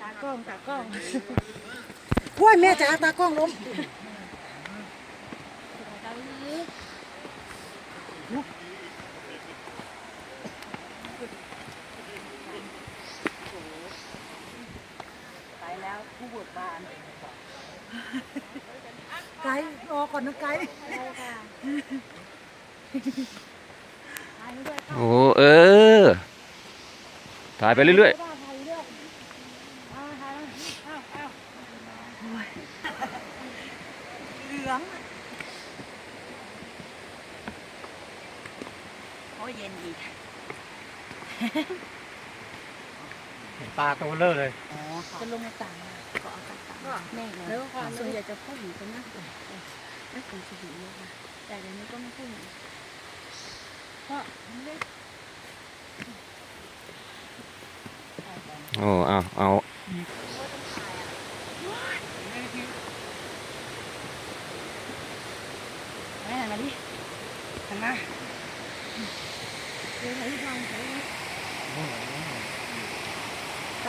ตากล้องตากล้องว้ยแม่จ๋าตากล้องล้มตาลือไปแล้วผู้บวชบานไกด์รอก่อนนะไกด์ใช่ค่ะถ่ายไปด้วยโอ้เออ ถ่ายไปเรื่อยถ่ายไปด้วยเอาถ่ายมาเอาเอา เหลื องโอ้ยเย็นดีเห็นปลาตัวเบลอเลย อ๋อจะลงมาต่างก็เอาต่างต่างแม่ไงแล้วก็ส่วนใหญ่จะพูดหญิงกันมากกว่าไม่ถึงจะหญิงเยอะค่ะแต่เดี๋ยวนี้ก็ไม่พูดหญิงเพราะไม่ได้ๆโอ้เอาเอา ม่หันมาดิหันมาเดี๋ยวถ่ายรูปลองถ่ายรูปไป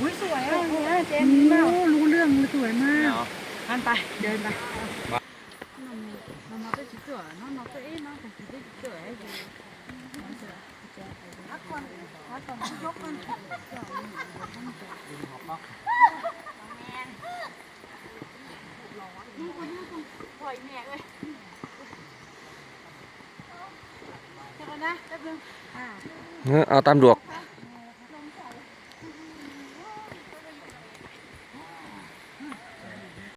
อุ้ยสวย เอ อ่ะ อเนี่ยเจ โอ้ มส์มาก รู้เรื่องเลยสวยมาก เอา อันไปเดินไป nó nó cái chỉ cửa nó nó cái nó phải chỉ cái cửa ấy thì nó sẽ hát con hát con khóc con hỏi mẹ ơi cho con ra đắp lưng à เออเอาตามดวก à